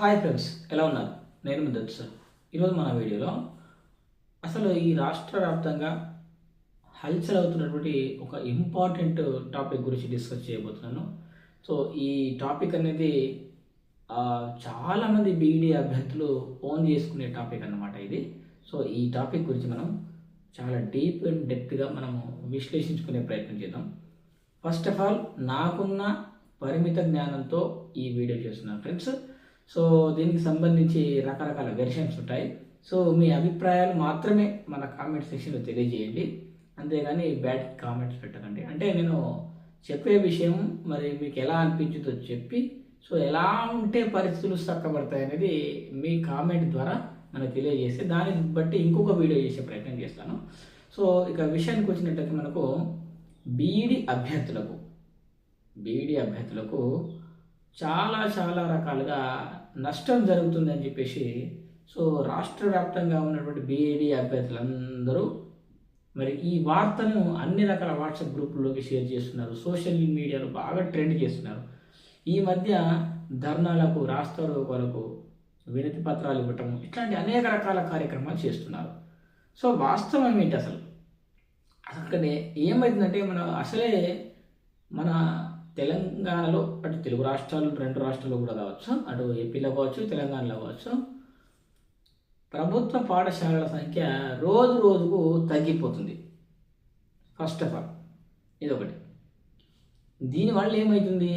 Hi friends ఎలా ఉన్నారు? నేను ముద్దత్ సార్. ఈరోజు మన వీడియోలో అసలు ఈ రాష్ట్ర వ్యాప్తంగా హల్చల్ అవుతున్నటువంటి ఒక ఇంపార్టెంట్ టాపిక్ గురించి డిస్కస్ చేయబోతున్నాను. సో ఈ టాపిక్ అనేది చాలామంది బీఈడీ అభ్యర్థులు ఓన్ చేసుకునే టాపిక్ అన్నమాట ఇది. సో ఈ టాపిక్ గురించి మనం చాలా డీప్ అండ్ డెప్త్గా మనము విశ్లేషించుకునే ప్రయత్నం చేద్దాం. ఫస్ట్ ఆఫ్ ఆల్ నాకున్న పరిమిత జ్ఞానంతో ఈ వీడియో చేస్తున్నాను. ఫ్రెండ్స్ సో దీనికి సంబంధించి రకరకాల వెర్షన్స్ ఉంటాయి. సో మీ అభిప్రాయాలు మాత్రమే మన కామెంట్ సెక్షన్లో తెలియజేయండి. అంతేగాని బ్యాడ్ కామెంట్స్ పెట్టకండి. అంటే నేను చెప్పే విషయం మరి మీకు ఎలా అనిపించిందో చెప్పి సో ఎలా ఉంటే పరిస్థితులు చక్కబడతాయి అనేది మీ కామెంట్ ద్వారా మనకు తెలియజేస్తే దాన్ని బట్టి ఇంకొక వీడియో చేసే ప్రయత్నం చేస్తాను. సో ఇక విషయానికి వచ్చినట్లయితే మనకు బీఈడి అభ్యర్థులకు బీఈడి అభ్యర్థులకు చాలా చాలా రకాలుగా నష్టం జరుగుతుందని చెప్పేసి సో రాష్ట్ర వ్యాప్తంగా ఉన్నటువంటి బీఈడి అభ్యర్థులందరూ మరి ఈ వార్తను అన్ని రకాల వాట్సాప్ గ్రూపుల్లోకి షేర్ చేస్తున్నారు. సోషల్ మీడియాలో బాగా ట్రెండ్ చేస్తున్నారు. ఈ మధ్య ధర్నాలకు రాస్తారోకాలకు వినతి పత్రాలు ఇవ్వటం ఇట్లాంటి అనేక రకాల కార్యక్రమాలు చేస్తున్నారు. సో వాస్తవం ఏంటి అసలు? అక్కడ ఏమైందంటే మనం అసలే మన తెలంగాణలో అటు తెలుగు రాష్ట్రాలు రెండు రాష్ట్రాల్లో కూడా కావచ్చు అటు ఏపీలో కావచ్చు తెలంగాణలో కావచ్చు ప్రభుత్వ పాఠశాలల సంఖ్య రోజు రోజుకు తగ్గిపోతుంది. ఫస్ట్ ఆఫ్ ఆల్ ఇదొకటి. దీనివల్ల ఏమవుతుంది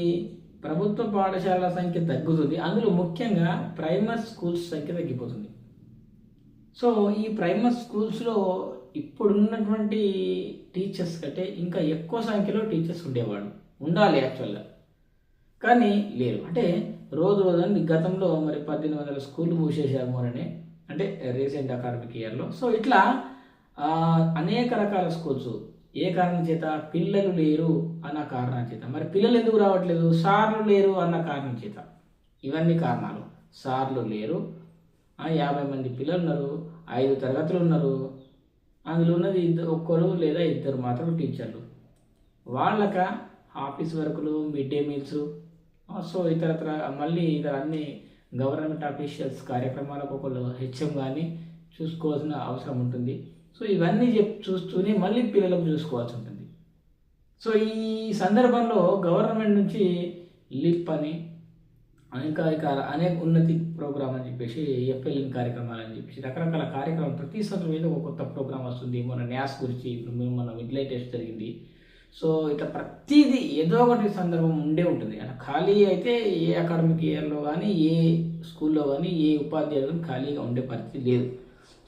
ప్రభుత్వ పాఠశాలల సంఖ్య తగ్గుతుంది. అందులో ముఖ్యంగా ప్రైమరీ స్కూల్స్ సంఖ్య తగ్గిపోతుంది. సో ఈ ప్రైమరీ స్కూల్స్లో ఇప్పుడున్నటువంటి టీచర్స్ కంటే ఇంకా ఎక్కువ సంఖ్యలో టీచర్స్ ఉండేవాడు ఉండాలి యాక్చువల్గా కానీ లేరు. అంటే రోజు రోజు గతంలో మరి పద్దెనిమిది వందల స్కూళ్ళు మూసేశారు అని అంటే రీసెంట్ అకాడమిక్ ఇయర్లో సో ఇట్లా అనేక రకాల స్కూల్స్ ఏ కారణం చేత? పిల్లలు లేరు అన్న కారణం చేత. మరి పిల్లలు ఎందుకు రావట్లేదు? సార్లు లేరు అన్న కారణం చేత. ఇవన్నీ కారణాలు. సార్లు లేరు. యాభై మంది పిల్లలు ఉన్నారు. ఐదు తరగతులు ఉన్నారు. అందులో ఉన్నది ఇద్దరు ఒక్కరు లేదా ఇద్దరు మాత్రం టీచర్లు వాళ్ళక ఆఫీస్ వర్కులు మిడ్ డే మీల్స్ సో ఇతరత్ర మళ్ళీ ఇతర అన్ని గవర్నమెంట్ అఫీషియల్స్ కార్యక్రమాలకు ఒకళ్ళు హెచ్ఎం కానీ చూసుకోవాల్సిన అవసరం ఉంటుంది. సో ఇవన్నీ చెప్ చూస్తూనే మళ్ళీ పిల్లలకు చూసుకోవాల్సి ఉంటుంది. సో ఈ సందర్భంలో గవర్నమెంట్ నుంచి లిప్ అని ఇంకా ఇక అనేక ఉన్నతి ప్రోగ్రామ్ అని చెప్పేసి ఎఫ్ఎల్ఎన్ కార్యక్రమాలు అని చెప్పేసి రకరకాల కార్యక్రమం ప్రతి సంవత్సరం ఏదో ఒక కొత్త ప్రోగ్రామ్ వస్తుంది. మన న్యాస్ గురించి ఇప్పుడు మన మిడ్ టెస్ట్ జరిగింది. సో ఇట్లా ప్రతిదీ ఏదో ఒకటి సందర్భం ఉండే ఉంటుంది. అంటే ఖాళీ అయితే ఏ అకాడమిక్ ఇయర్లో కానీ ఏ స్కూల్లో కానీ ఏ ఉపాధ్యాయులు ఖాళీగా ఉండే పరిస్థితి లేదు.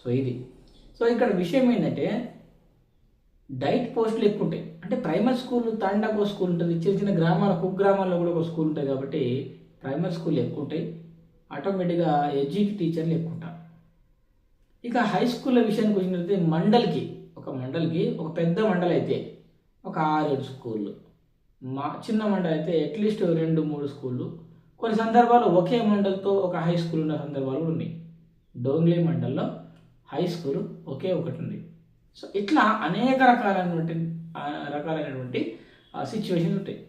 సో ఇది. సో ఇక్కడ విషయం ఏంటంటే డైట్ పోస్టులు ఎక్కువ ఉంటాయి. అంటే ప్రైమరీ స్కూల్ తాండాకు ఒక స్కూల్ ఉంటుంది. చిన్న చిన్న గ్రామాల కుగ్రామాల్లో కూడా ఒక స్కూల్ ఉంటాయి కాబట్టి ప్రైమరీ స్కూల్ ఎక్కువ ఉంటాయి. ఆటోమేటిక్గా ఎడ్జిటి టీచర్లు ఎక్కువ ఉంటారు. ఇక హై స్కూల్ విషయానికి వచ్చినట్లయితే మండల్కి ఒక మండల్కి ఒక పెద్ద మండల్ అయితే ఒక ఆరేడు స్కూళ్ళు. మా చిన్న మండలి అయితే అట్లీస్ట్ రెండు మూడు స్కూళ్ళు. కొన్ని సందర్భాల్లో ఒకే మండలితో ఒక హై స్కూల్ ఉన్న సందర్భాలు కూడా ఉన్నాయి. డోంగ్లీ మండల్లో హై స్కూల్ ఒకే ఒకటి ఉంది. సో ఇట్లా అనేక రకాలైనటువంటి ఆ, రకాలైనటువంటి సిచ్యువేషన్స్ ఉంటాయి.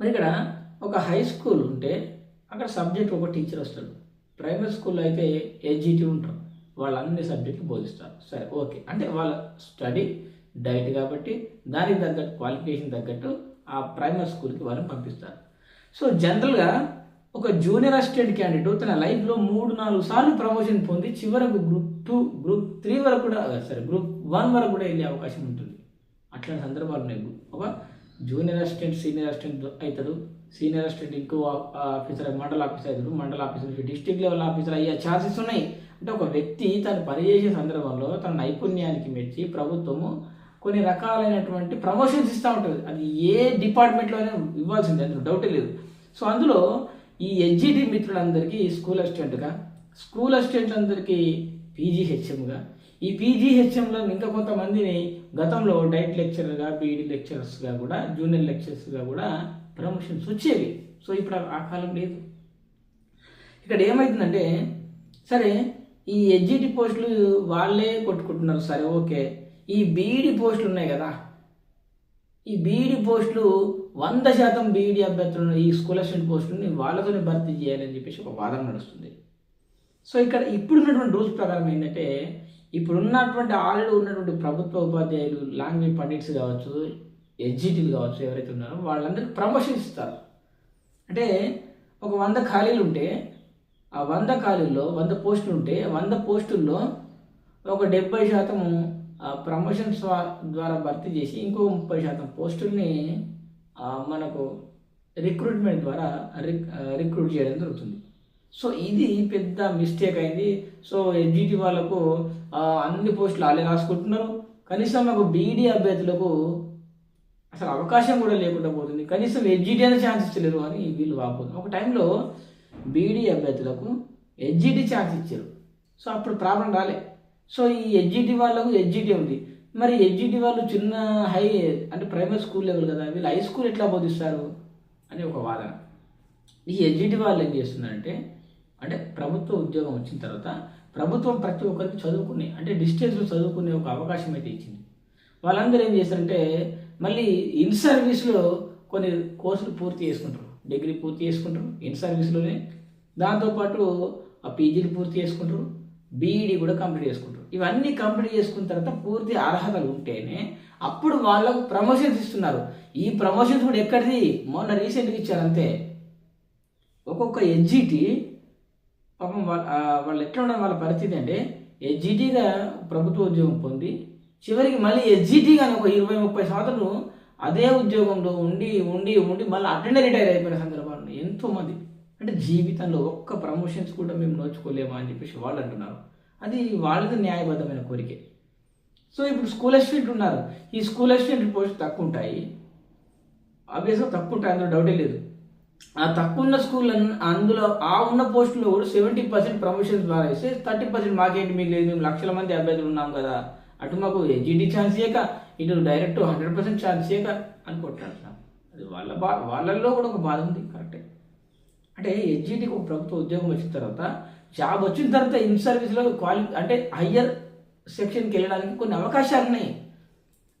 మరి ఇక్కడ ఒక హై స్కూల్ ఉంటే అక్కడ సబ్జెక్ట్ ఒక టీచర్ వస్తాడు. ప్రైమరీ స్కూల్లో అయితే ఎడ్జిటి ఉంటారు వాళ్ళు అన్ని సబ్జెక్టులు బోధిస్తారు. సరే ఓకే. అంటే వాళ్ళ స్టడీ డైట్ కాబట్టి దానికి తగ్గట్టు క్వాలిఫికేషన్ తగ్గట్టు ఆ ప్రైమరీ స్కూల్కి వాళ్ళని పంపిస్తారు. సో జనరల్గా ఒక జూనియర్ అసిస్టెంట్ క్యాండిడేట్ తన లైఫ్లో మూడు నాలుగు సార్లు ప్రమోషన్ పొంది చివరకు గ్రూప్ టూ గ్రూప్ త్రీ వరకు కూడా సరే గ్రూప్ వన్ వరకు కూడా వెళ్ళే అవకాశం ఉంటుంది. అట్లాంటి సందర్భాలు ఉన్నాయి. ఒక జూనియర్ అసిస్టెంట్ సీనియర్ అసిస్టెంట్ అవుతాడు. సీనియర్ అసిస్టెంట్ ఇంకో ఆఫీసర్ మండల ఆఫీసర్ అవుతాడు. Mandal officer district level officer అయ్యే ఛాన్సెస్ ఉన్నాయి. అంటే ఒక వ్యక్తి తను పనిచేసే సందర్భంలో తన నైపుణ్యానికి మెచ్చి ప్రభుత్వము కొన్ని రకాలైనటువంటి ప్రమోషన్స్ ఇస్తూ ఉంటుంది. అది ఏ డిపార్ట్మెంట్లో అయినా ఇవ్వాల్సిందే అందులో డౌటే లేదు. సో అందులో ఈ హెచ్జిటి మిత్రులందరికీ స్కూల్ అసిస్టెంట్గా స్కూల్ అసిస్టెంట్లందరికీ పీజీహెచ్ఎంగా ఈ పీజీహెచ్ఎంలో ఇంకా కొంతమందిని గతంలో డైట్ లెక్చరర్గా బీఈడి లెక్చరర్స్గా కూడా జూనియర్ లెక్చరర్స్గా కూడా ప్రమోషన్స్ వచ్చేవి. సో ఇప్పుడు ఆ కాలం లేదు. ఇక్కడ ఏమవుతుందంటే సరే ఈ హెచ్జిటి పోస్టులు వాళ్ళే కొట్టుకుంటున్నారు. సరే ఓకే. ఈ బీఈడి పోస్టులు ఉన్నాయి కదా. ఈ బీఈడి పోస్టులు వంద శాతం బీఈడీ అభ్యర్థులను ఈ స్కూల్ అసిస్టెంట్ పోస్టుని వాళ్ళతోనే భర్తీ చేయాలని చెప్పేసి ఒక వాదన నడుస్తుంది. సో ఇక్కడ ఇప్పుడున్నటువంటి రూల్స్ ప్రకారం ఏంటంటే ఇప్పుడున్నటువంటి ఆల్రెడీ ఉన్నటువంటి ప్రభుత్వ ఉపాధ్యాయులు లాంగ్వేజ్ పండిట్స్ కావచ్చు ఎడ్జిటీలు కావచ్చు ఎవరైతే ఉన్నారో వాళ్ళందరికీ ప్రమోషన్ ఇస్తారు. అంటే ఒక వంద ఖాళీలు ఉంటే ఆ వంద ఖాళీల్లో వంద పోస్టులు ఉంటే వంద పోస్టుల్లో ఒక డెబ్బై శాతము ప్రమోషన్స్ ద్వారా భర్తీ చేసి ఇంకో ముప్పై శాతం పోస్టుల్ని మనకు రిక్రూట్మెంట్ ద్వారా రిక్రూట్ చేయడం జరుగుతుంది. సో ఇది పెద్ద మిస్టేక్ అయింది. సో ఎడ్జిటి వాళ్ళకు అన్ని పోస్టులు వాళ్ళే రాసుకుంటున్నారు. కనీసం మాకు బీఈడి అభ్యర్థులకు అసలు అవకాశం కూడా లేకుండా పోతుంది. కనీసం ఎడ్జిటి అనే ఛాన్స్ ఇచ్చలేరు అని వీళ్ళు వాపోతుంది ఒక టైంలో బీఈడి అభ్యర్థులకు ఎడ్జిటి ఛాన్స్ ఇచ్చారు. సో అప్పుడు ప్రాబ్లం రాలే. సో ఈ హెచ్జిటి వాళ్ళకు హెచ్జిటి ఉంది. మరి హెచ్జిటి వాళ్ళు చిన్న హై అంటే ప్రైమరీ స్కూల్ లెవెల్ కదా వీళ్ళు హై స్కూల్ ఎట్లా బోధిస్తారు? అని ఒక వాదన. ఈ హెచ్జిటి వాళ్ళు ఏం చేస్తున్నారంటే అంటే ప్రభుత్వ ఉద్యోగం వచ్చిన తర్వాత ప్రభుత్వం ప్రతి ఒక్కరికి చదువుకునే అంటే డిస్టెన్స్లో చదువుకునే ఒక అవకాశం అయితే ఇచ్చింది. వాళ్ళందరూ ఏం చేస్తారంటే మళ్ళీ ఇన్ సర్వీస్లో కొన్ని కోర్సులు పూర్తి చేసుకుంటారు. డిగ్రీ పూర్తి చేసుకుంటారు ఇన్ సర్వీస్లోనే దాంతోపాటు ఆ పీజీలు పూర్తి చేసుకుంటారు. బీఈడి కూడా కంప్లీట్ చేసుకుంటారు. ఇవన్నీ కంప్లీట్ చేసుకున్న తర్వాత పూర్తి అర్హతలు ఉంటేనే అప్పుడు వాళ్ళకు ప్రమోషన్స్ ఇస్తున్నారు. ఈ ప్రమోషన్స్ కూడా ఎక్కడిది? మొన్న రీసెంట్గా ఇచ్చారు అంతే. ఒక్కొక్క ఎడ్జిటి పాపం వాళ్ళ వాళ్ళు ఎట్లా ఉండడం వాళ్ళ పరిస్థితి అంటే ఎడ్జిటీగా ప్రభుత్వ ఉద్యోగం పొంది చివరికి మళ్ళీ ఎడ్జిటీగా ఒక ఇరవై ముప్పై సంవత్సరాలు అదే ఉద్యోగంలో ఉండి ఉండి ఉండి మళ్ళీ అటెండర్ రిటైర్ అయిపోయిన సందర్భాలు ఎంతోమంది. అంటే జీవితంలో ఒక్క ప్రమోషన్స్ కూడా మేము నోచుకోలేమా అని చెప్పేసి వాళ్ళు అంటున్నారు. అది వాళ్ళది న్యాయబద్ధమైన కోరికే. సో ఇప్పుడు స్కూల్ అసిస్టెంట్ ఉన్నారు. ఈ స్కూల్ అసిస్టెంట్ పోస్ట్ తక్కువ ఉంటాయి అభ్యాసం తక్కువ ఉంటాయి అందులో డౌటే లేదు. ఆ తక్కువ ఉన్న స్కూల్ అందులో ఆ ఉన్న పోస్టులో కూడా సెవెంటీ పర్సెంట్ ప్రమోషన్స్ ద్వారా ఇస్తే థర్టీ పర్సెంట్ మాకేంటి మీకు లేదు మేము లక్షల మంది అభ్యర్థులు ఉన్నాం కదా. అటు మాకు ఎడ్జిటీ ఛాన్స్ చేయక ఇటు డైరెక్ట్ హండ్రెడ్ పర్సెంట్ ఛాన్స్ చేయక అనుకుంటున్నాను అది వాళ్ళ బా వాళ్ళల్లో కూడా ఒక బాధ ఉంది కరెక్టే. అంటే ఎడ్జిటీకి ఒక ప్రభుత్వ ఉద్యోగం వచ్చిన తర్వాత జాబ్ వచ్చిన తర్వాత ఇన్ సర్వీస్లో క్వాలి అంటే హయ్యర్ సెక్షన్కి వెళ్ళడానికి కొన్ని అవకాశాలు ఉన్నాయి.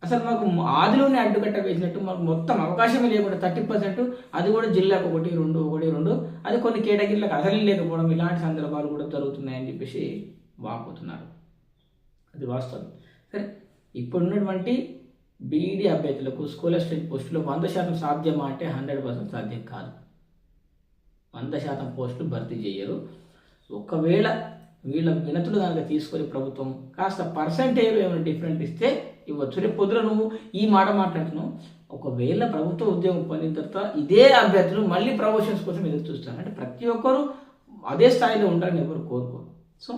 అసలు మాకు ఆదిలోనే అడ్డుకట్ట వేసినట్టు మాకు మొత్తం అవకాశమే లేకుండా థర్టీ పర్సెంట్ అది కూడా జిల్లాకు ఒకటి రెండు ఒకటి రెండు అది కొన్ని కేటగిరీలకు అసలు లేకపోవడం ఇలాంటి సందర్భాలు కూడా జరుగుతున్నాయని చెప్పేసి వాపోతున్నారు. అది వాస్తవం. సరే ఇప్పుడున్నటువంటి బీఈడీ అభ్యర్థులకు స్కూల్ అసిస్టెంట్ పోస్టులో వంద శాతం సాధ్యమా అంటే హండ్రెడ్ పర్సెంట్ సాధ్యం కాదు. వంద శాతం పోస్టులు భర్తీ చేయరు. ఒకవేళ వీళ్ళ వినతులు కనుక తీసుకొని ప్రభుత్వం కాస్త పర్సంటేజ్ ఏమైనా డిఫరెంట్ ఇస్తే ఇవ్వచ్చు. రేపు పొద్దున నువ్వు ఈ మాట మాట్లాడుతున్నావు. ఒకవేళ ప్రభుత్వ ఉద్యోగం పొందిన తర్వాత ఇదే అభ్యర్థులు మళ్ళీ ప్రమోషన్స్ కోసం ఎదురు చూస్తారు. అంటే ప్రతి ఒక్కరు అదే స్థాయిలో ఉండాలని ఎవరు కోరుకోరు. సో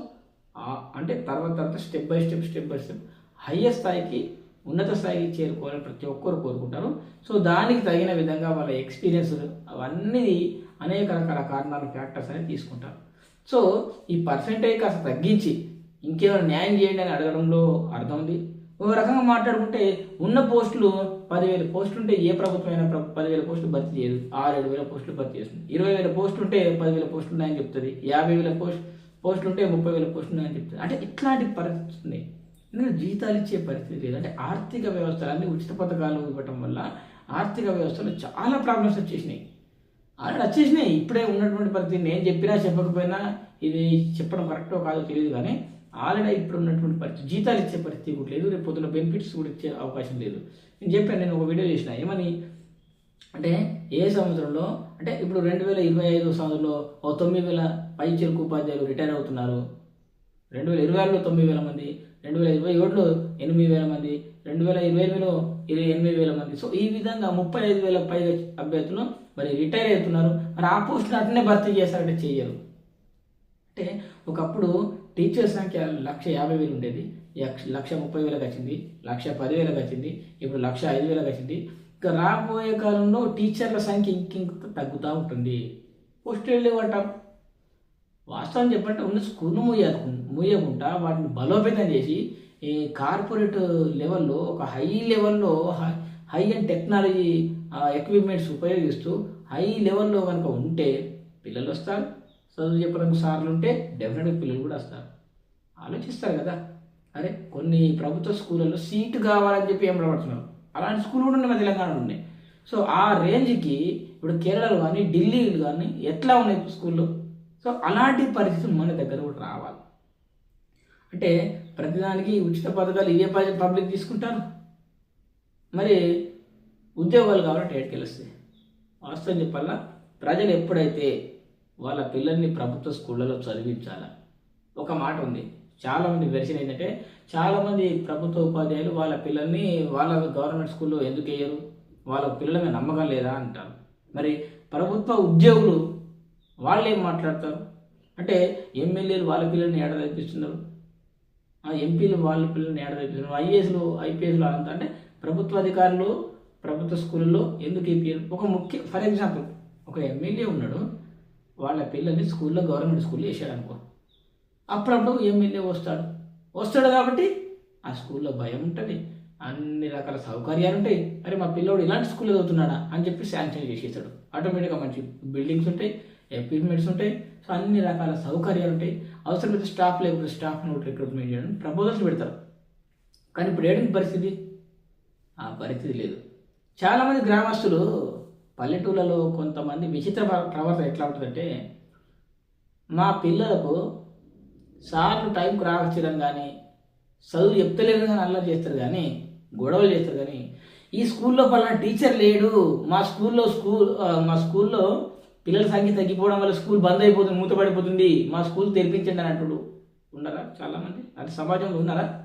అంటే తర్వాత తర్వాత step by step step by step higher స్థాయికి ఉన్నత స్థాయికి చేరుకోవాలని ప్రతి ఒక్కరు కోరుకుంటారు. సో దానికి తగిన విధంగా వాళ్ళ ఎక్స్పీరియన్స్ అవన్నీ అనేక రకాల కారణాలు ఫ్యాక్టర్స్ అనేది తీసుకుంటారు. సో ఈ పర్సంటేజ్ కాస్త తగ్గించి ఇంకేమైనా న్యాయం చేయండి అని అడగడంలో అర్థం ఉంది. ఒక రకంగా మాట్లాడుకుంటే ఉన్న పోస్టులు పదివేల పోస్టులు ఉంటే ఏ ప్రభుత్వమైనా ప్ర- పదివేల పోస్టులు భర్తీ చేయదు. ఆరు ఏడు వేల పోస్టులు భర్తీ చేస్తుంది. ఇరవై వేల పోస్టులు ఉంటే పదివేల పోస్టులు ఉన్నాయని చెప్తుంది. యాభై వేల పోస్ట్ పోస్టులు ఉంటే ముప్పై వేల పోస్టులు ఉన్నాయని చెప్తుంది. అంటే ఇట్లాంటి పరిస్థితి ఉంది ఎందుకంటే జీతాలు ఇచ్చే పరిస్థితి లేదు. అంటే ఆర్థిక వ్యవస్థలు అన్ని ఉచిత పథకాలు ఇవ్వటం వల్ల ఆర్థిక వ్యవస్థలో చాలా ప్రాబ్లమ్స్ వచ్చేసినాయి. ఆల్రెడీ వచ్చేసినాయి ఇప్పుడే ఉన్నటువంటి పరిస్థితి. నేను చెప్పినా చెప్పకపోయినా ఇది చెప్పడం కరెక్టో కాదో తెలియదు కానీ ఆల్రెడీ ఇప్పుడు ఉన్నటువంటి పరిస్థితి. జీతాలు ఇచ్చే పరిస్థితి కూడా లేదు. రేపు పొద్దున బెనిఫిట్స్ కూడా ఇచ్చే అవకాశం లేదు. నేను చెప్పాను నేను ఒక వీడియో చేసిన. ఏమని? అంటే ఏ సంవత్సరంలో? అంటే ఇప్పుడు రెండు వేల ఇరవై ఐదు సంవత్సరంలో ఓ తొమ్మిది వేల పై చెరుకు ఉపాధ్యాయులు రిటైర్ అవుతున్నారు. రెండు వేల ఇరవై ఆరులో తొమ్మిది వేల మంది రెండు వేల ఇరవై ఏడులో ఎనిమిది వేల మంది రెండు వేల ఇరవై ఎనిమిదిలో ఇరవై ఎనిమిది వేల మంది. సో ఈ విధంగా ముప్పై ఐదు వేల పైగా అభ్యర్థులు మరి రిటైర్ అవుతున్నారు. మరి ఆ పోస్టులు అట్లనే భర్తీ చేస్తారంటే చేయరు. అంటే ఒకప్పుడు టీచర్ సంఖ్య లక్ష యాభై వేలు ఉండేది. లక్ష ముప్పై వేలకు వచ్చింది లక్ష పదివేలకు వచ్చింది ఇప్పుడు లక్ష ఐదు వేలకు వచ్చింది. ఇంకా రాబోయే కాలంలో టీచర్ల సంఖ్య ఇంకింత తగ్గుతూ ఉంటుంది. పోస్టులు లేవటం వాస్తవం చెప్పంటే ఉన్న స్కూల్ మూయ మూయకుండా వాటిని బలోపేతం చేసి ఈ కార్పొరేట్ లెవెల్లో ఒక హై లెవెల్లో high- high and technology equipments ఉపయోగిస్తూ హై లెవెల్లో కనుక ఉంటే పిల్లలు వస్తారు. చదువు చెప్పడానికి సార్లు ఉంటే డెఫినెట్గా పిల్లలు కూడా వస్తారు. ఆలోచిస్తారు కదా. అరే కొన్ని ప్రభుత్వ స్కూళ్ళలో సీటు కావాలని చెప్పి ఏం పడుతున్నారు అలాంటి స్కూల్ కూడా ఉన్నాయి మన తెలంగాణలో ఉన్నాయి. సో ఆ రేంజ్కి ఇప్పుడు కేరళలు కానీ ఢిల్లీలు కానీ ఎట్లా ఉన్నాయి స్కూల్లో సో అలాంటి పరిస్థితులు మన దగ్గర కూడా రావాలి. అంటే ప్రతిదానికి ఉచిత పథకాలు ఇవే పబ్లిక్ తీసుకుంటారు. మరి ఉద్యోగాలు కావాలంటే ఎక్కడికి వెళ్ళొస్తాయి? వాస్తవం చెప్పాలా? ప్రజలు ఎప్పుడైతే వాళ్ళ పిల్లల్ని ప్రభుత్వ స్కూళ్ళలో చదివించాలా? ఒక మాట ఉంది. చాలామంది వెర్షన్ ఏంటంటే చాలామంది ప్రభుత్వ ఉపాధ్యాయులు వాళ్ళ పిల్లల్ని వాళ్ళ గవర్నమెంట్ స్కూల్లో ఎందుకు వేయరు? వాళ్ళ పిల్లల మీద నమ్మకం లేదా అంటారు. మరి ప్రభుత్వ ఉద్యోగులు వాళ్ళు ఏం మాట్లాడతారు? అంటే ఎమ్మెల్యేలు వాళ్ళ పిల్లల్ని ఏడ చదివిస్తున్నారు ఎంపీలు వాళ్ళ పిల్లల్ని ఏడ చదివిస్తున్నారు ఐఏఎస్లు ఐపీఎస్లు అంతా అంటే ప్రభుత్వ అధికారులు ప్రభుత్వ స్కూళ్ళలో ఎందుకు ఈపీఎల్ ఒక ముఖ్య ఫర్ ఎగ్జాంపుల్ ఒక ఎమ్మెల్యే ఉన్నాడు వాళ్ళ పిల్లల్ని స్కూల్లో గవర్నమెంట్ స్కూల్లో వేసాడు అనుకో అప్పుడప్పుడు ఎమ్మెల్యే వస్తాడు. వస్తాడు కాబట్టి ఆ స్కూల్లో భయం ఉంటుంది. అన్ని రకాల సౌకర్యాలు ఉంటాయి. మరి మా పిల్లోడు ఇలాంటి స్కూల్లో చదువుతున్నాడా? అని చెప్పి శాంక్షన్ చేసేస్తాడు. ఆటోమేటిక్గా మంచి బిల్డింగ్స్ ఉంటాయి. ఎక్విప్మెంట్స్ ఉంటాయి. సో అన్ని రకాల సౌకర్యాలు ఉంటాయి. అవసరమైతే స్టాఫ్ లేకపోతే స్టాఫ్ను రిక్రూట్మెంట్ చేయడం. ప్రపోజల్స్ పెడతారు. కానీ ఇప్పుడు ఏంటి పరిస్థితి? ఆ పరిస్థితి లేదు. చాలామంది గ్రామస్తులు పల్లెటూళ్ళలో కొంతమంది విచిత్ర ప్రవర్త ప్రవర్తన ఎట్లా ఉంటుందంటే మా పిల్లలకు సార్లు టైంకి రావచ్చడం కానీ చదువు చెప్తలేదు కానీ అల్లరి చేస్తారు కానీ గొడవలు చేస్తారు కానీ ఈ స్కూల్లో పలానా టీచర్ లేడు. మా స్కూల్లో స్కూల్ మా స్కూల్లో పిల్లల సంఖ్య తగ్గిపోవడం వల్ల స్కూల్ బంద్ అయిపోతుంది మూతపడిపోతుంది. మా స్కూల్ తెరిపించండి అని అంటుడు. ఉన్నారా చాలామంది? అది సమాజంలో ఉన్నారా?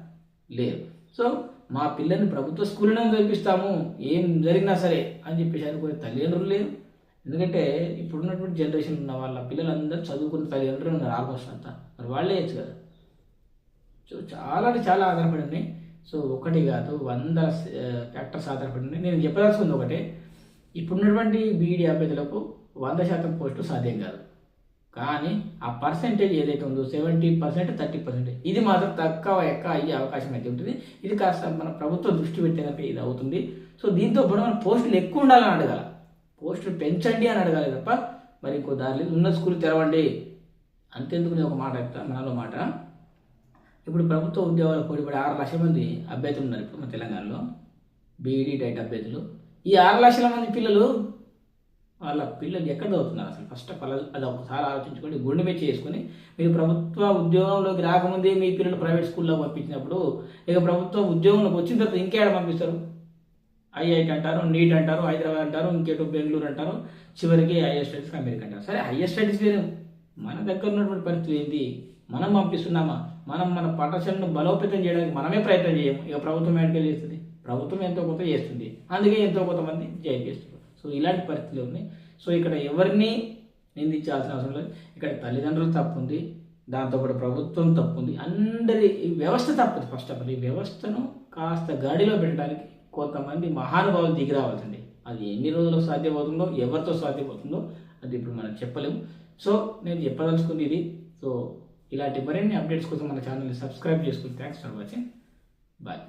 లేరు. సో మా పిల్లల్ని ప్రభుత్వ స్కూల్లోనే చదివిస్తాము ఏం జరిగినా సరే అని చెప్పేసి అనుకునే తల్లిదండ్రులు లేరు. ఎందుకంటే ఇప్పుడున్నటువంటి జనరేషన్ ఉన్న వాళ్ళ పిల్లలందరూ చదువుకున్న తల్లిదండ్రులు ఉన్నారు ఆల్మోస్ట్ అంతా. మరి వాళ్ళే వేయచ్చు కదా? సో చాలా అంటే చాలా ఆధారపడి ఉన్నాయి. సో ఒకటి కాదు వందల ఫ్యాక్టర్స్ ఆధారపడి ఉన్నాయి. నేను చెప్పదలుచుకుంది ఒకటే. ఇప్పుడున్నటువంటి బీఈడి అభ్యర్థులకు వంద శాతం పోస్టు సాధ్యం కాదు. కానీ ఆ పర్సెంటేజ్ ఏదైతే ఉందో సెవెంటీ పర్సెంట్ థర్టీ పర్సెంట్ ఇది మాత్రం తక్కువ ఎక్క అయ్యే అవకాశం అయితే ఉంటుంది. ఇది కాస్త మన ప్రభుత్వం దృష్టి పెట్టే ఇది అవుతుంది. సో దీంతో పాటు మన పోస్టులు ఎక్కువ ఉండాలని అడగాల. పోస్టులు పెంచండి అని అడగాలి తప్ప మరి ఇంకో దారి ఉన్న స్కూల్ తెరవండి. అంతెందుకు నేను ఒక మాట చెప్తాను మనలో మాట. ఇప్పుడు ప్రభుత్వ ఉద్యోగాలు పోటీపడి ఆరు లక్షల మంది అభ్యర్థులు ఉన్నారు ఇప్పుడు మన తెలంగాణలో. బీఈడీ డైట్ అభ్యర్థులు. ఈ ఆరు లక్షల మంది పిల్లలు వాళ్ళ పిల్లలు ఎక్కడ చదువుతున్నారు అసలు? ఫస్ట్ ఆఫ్ ఆల్ అది ఒకసారి ఆలోచించుకొని గుండె మీద చేసుకొని మీరు ప్రభుత్వ ఉద్యోగంలోకి రాకముందే మీ పిల్లలు ప్రైవేట్ స్కూల్లో పంపించినప్పుడు ఇక ప్రభుత్వ ఉద్యోగంలోకి వచ్చిన తర్వాత ఇంకేడ పంపిస్తారు? ఐఐటి అంటారు నీట్ అంటారు హైదరాబాద్ అంటారు ఇంకేటో బెంగళూరు అంటారు చివరికి హైయర్ స్టడీస్కి అమెరికా అంటారు. సరే హైయర్ స్టడీస్ వేరు. మన దగ్గర ఉన్నటువంటి పరిస్థితి ఏంటి మనం పంపిస్తున్నామా? మనం మన పాఠశాలను బలోపేతం చేయడానికి మనమే ప్రయత్నం చేయము. ఇక ప్రభుత్వం ఎక్కడికి చేస్తుంది? ప్రభుత్వం ఎంతో కొంత చేస్తుంది. అందుకే ఎంతో కొంతమంది జాయిన్ చేస్తున్నారు. సో ఇలాంటి పరిస్థితులు ఉన్నాయి. సో ఇక్కడ ఎవరిని నిందించాల్సిన అవసరం లేదు. ఇక్కడ తల్లిదండ్రులు తప్పు ఉంది దాంతోపాటు ప్రభుత్వం తప్పు ఉంది అందరి ఈ వ్యవస్థ తప్పుంది ఫస్ట్ ఆఫ్ ఆల్ ఈ వ్యవస్థను కాస్త గాడిలో పెట్టడానికి కొంతమంది మహానుభావులు దిగి రావాల్సింది. అది ఎన్ని రోజులకు సాధ్యమవుతుందో ఎవరితో సాధ్యమవుతుందో అది ఇప్పుడు మనం చెప్పలేము. సో నేను చెప్పదలుచుకుంది ఇది సో ఇలాంటి మరిన్ని అప్డేట్స్ కోసం మన ఛానల్ని సబ్స్క్రైబ్ చేసుకుని థ్యాంక్స్ ఫర్ వాచింగ్ బాయ్